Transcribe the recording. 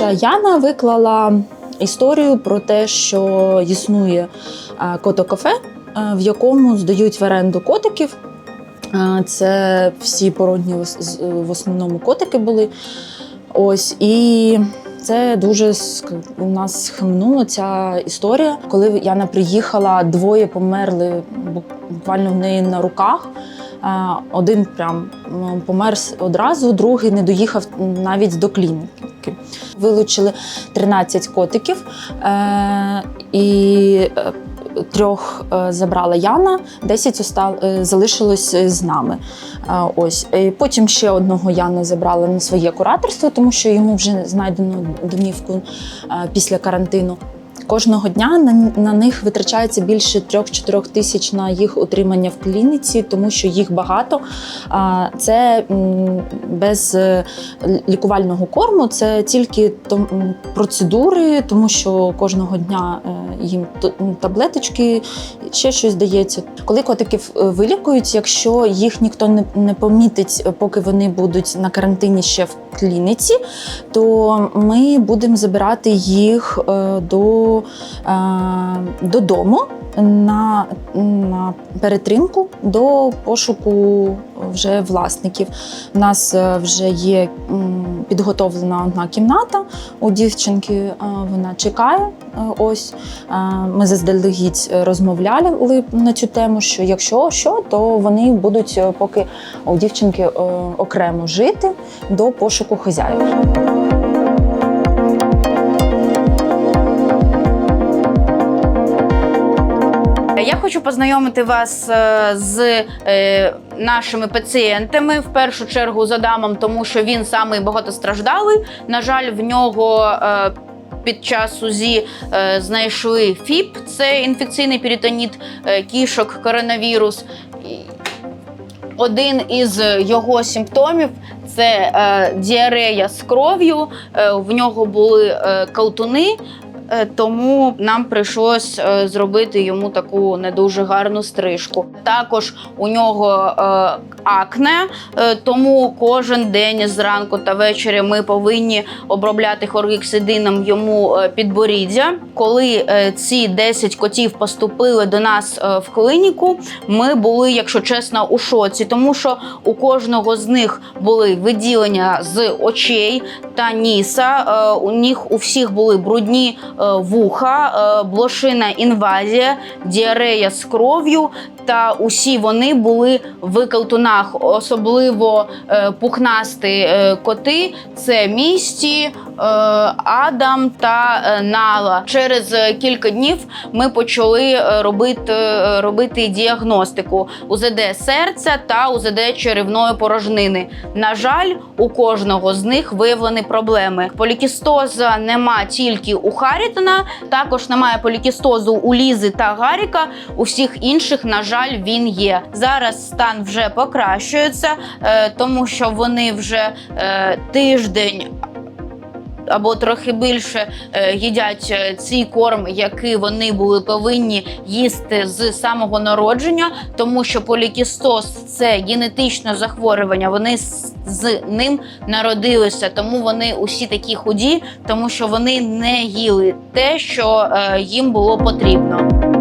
наша Яна виклала історію про те, що існує е, кото-кафе, е, в якому здають в оренду котиків. Це всі породні в основному котики були. Ось і це дуже у нас схемнула ця історія. Коли Яна приїхала, двоє померли буквально в неї на руках. Один прям помер одразу, другий не доїхав навіть до клініки. Вилучили 13 котиків е, і е, трьох е, забрала Яна, 10 остал, е, залишилось з нами. Ось потім ще одного Яна забрала на своє кураторство, тому що йому вже знайдено домівку після карантину. Кожного дня на, на них витрачається більше 3-4 тисяч на їх утримання в клініці, тому що їх багато. А це без е, лікувального корму, це тільки процедури, тому що кожного дня е, їм таблеточки, ще щось дається. Коли котиків вилікують, якщо їх ніхто не, не помітить, е, поки вони будуть на карантині ще в клініці, то ми будемо забирати їх е, до, е, додому на, на перетримку до пошуку вже власників. У нас е, вже є підготовлена одна кімната у дівчинки. Вона чекає. Ось ми заздалегідь розмовляли на цю тему, що якщо що, то вони будуть поки у дівчинки окремо жити до пошуку хазяїв. Я хочу познайомити вас е, з е, нашими пацієнтами. В першу чергу з Адамом, тому що він самий багатостраждалий. На жаль, в нього. е, Під час УЗІ знайшли ФІП, це інфекційний перитоніт кішок, коронавірус. Один із його симптомів це е, діарея з кров'ю. Е, в нього були е, колтуни, Е, Тому нам прийшлось е, зробити йому таку не дуже гарну стрижку. Також у нього е, акне, е, тому кожен день зранку та ввечері ми повинні обробляти хоргексидином йому е, підборіддя. Коли е, ці 10 котів поступили до нас е, в клініку, ми були, якщо чесно, у шоці, тому що у кожного з них були виділення з очей та ніса. Е, У них у всіх були брудні е, вуха, е, блошина інвазія, діарея з кров'ю. Та усі вони були в калтунах, особливо е, пухнасті е, коти. Це місті, е, Адам та е, Нала. Через е, кілька днів ми почали е, робити, е, робити діагностику УЗД серця та УЗД черевної порожнини. На жаль, у кожного з них виявлені проблеми. Полікістоза нема тільки у Харітона, також немає полікістозу у Лізи та Гаріка. У всіх інших, на жаль, він є. Зараз стан вже покращується, е, тому що вони вже е, тиждень. Або трохи більше е, їдять е, цей корм, який вони були повинні їсти з самого народження, тому що полікістоз це генетичне захворювання. Вони з, ним народилися, тому вони усі такі худі, тому що вони не їли те, що е, їм було потрібно.